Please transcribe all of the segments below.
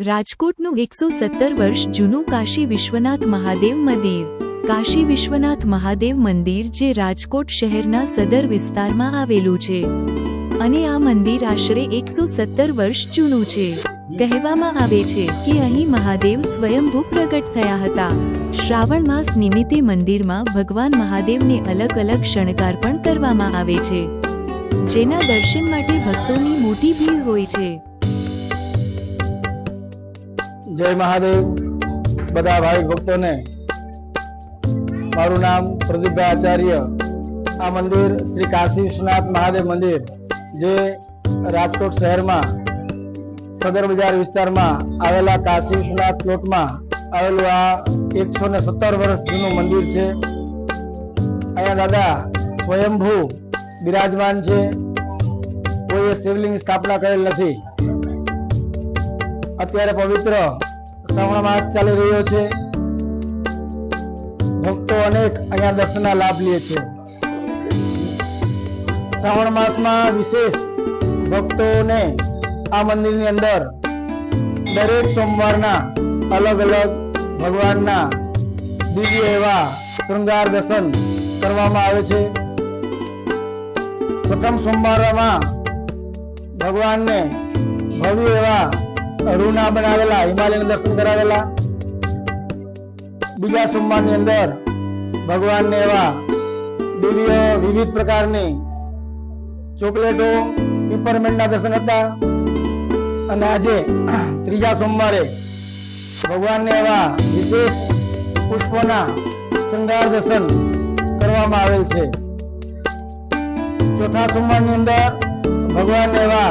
રાજકોટનું એકસો સત્તર વર્ષ જૂનું કાશી વિશ્વનાથ મહાદેવ મંદિર. કાશી વિશ્વનાથ મહાદેવ મંદિર જે રાજકોટ શહેરના સદર વિસ્તારમાં આવેલું છે. અને આ મંદિર આશરે એકસો સત્તર વર્ષ જૂનું છે. કહેવામાં આવે છે કે અહીં મહાદેવ સ્વયંભૂ પ્રગટ થયા હતા. શ્રાવણ માસ નિમિત્તે મંદિરમાં ભગવાન મહાદેવને અલગ અલગ શણગાર પણ કરવામાં આવે છે. જેના દર્શન માટે ભક્તોની મોટી ભીડ હોય છે. જય મહાદેવ. બધા ભાઈ ભક્તોને મારું નામ પ્રદીપભાઈ આચાર્ય. આ મંદિર શ્રી કાશી વિશ્વનાથ મહાદેવ મંદિર, જે રાજકોટ શહેરમાં, સદર બજાર વિસ્તારમાં આવેલા કાશી વિશ્વનાથ પ્લોટમાં આવેલું આ એકસો ને સત્તર વર્ષ જૂનું મંદિર છે. અહીંયા દાદા સ્વયંભૂ બિરાજમાન છે. કોઈએ શિવલિંગ સ્થાપના કરેલ નથી. અત્યારે પવિત્ર શ્રાવણ માસ ચાલી રહ્યો છે. ભક્તો અનેક અહીંયા દર્શનના લાભ લે છે. શ્રાવણ માસમાં વિશેષ ભક્તોને આ મંદિરની અંદર દરેક સોમવારના અલગ અલગ ભગવાનના દિવ્ય એવા શૃંગાર દર્શન કરવામાં આવે છે. પ્રથમ સોમવારમાં ભગવાનને ભવ્ય એવા રૂના બનાવેલા, હિમાલયના દર્શન કરાવેલા. બીજા સોમવારની અંદર ભગવાનને એવા દેવીઓ વિવિધ પ્રકારની ચોકલેટો પીપરમેન્ટના દર્શન હતા. અને આજે ત્રીજા સોમવારે ભગવાનને એવા વિશેષ પુષ્પોના શૃંગાર દર્શન કરવામાં આવેલ છે. ચોથા સોમવારની અંદર ભગવાનને એવા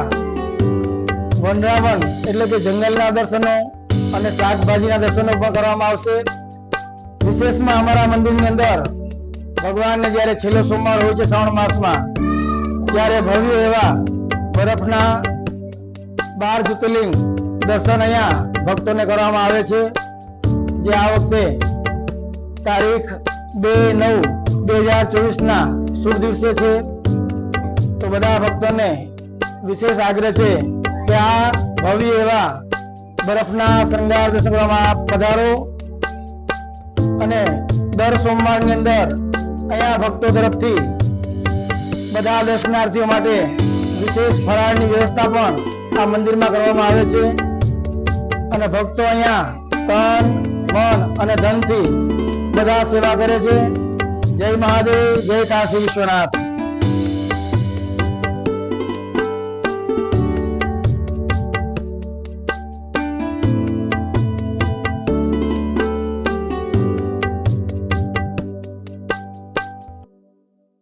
વનરાવન એટલે કે જંગલના દર્શનો અને શાકભાજીના દર્શનો પણ કરવામાં આવશે. વિશેષમાં અમારા મંદિરની અંદર ભગવાનને જ્યારે છેલ્લો સોમવાર હોય છે શ્રાવણ માસમાં, ત્યારે ભવ્ય એવા બરફના બાર જ્યોતિર્લિંગ દર્શન અહીંયા ભક્તોને કરવામાં આવે છે. જે આ વખતે તારીખ બે નવ બે હજાર ચોવીસના શુભ દિવસે છે. તો બધા ભક્તોને વિશેષ આગ્રહ છે આ ભવ્ય એવા બરફના શૃંગાર દર્શનમાં પધારો. અને દર સોમવારની અંદર અહીંયા ભક્તો તરફથી બધા દર્શનાર્થીઓ માટે વિશેષ ફરાળની વ્યવસ્થા પણ આ મંદિરમાં કરવામાં આવે છે. અને ભક્તો અહીંયા તન, મન અને ધનથી બધા સેવા કરે છે. જય મહાદેવ, જય કાશી વિશ્વનાથ.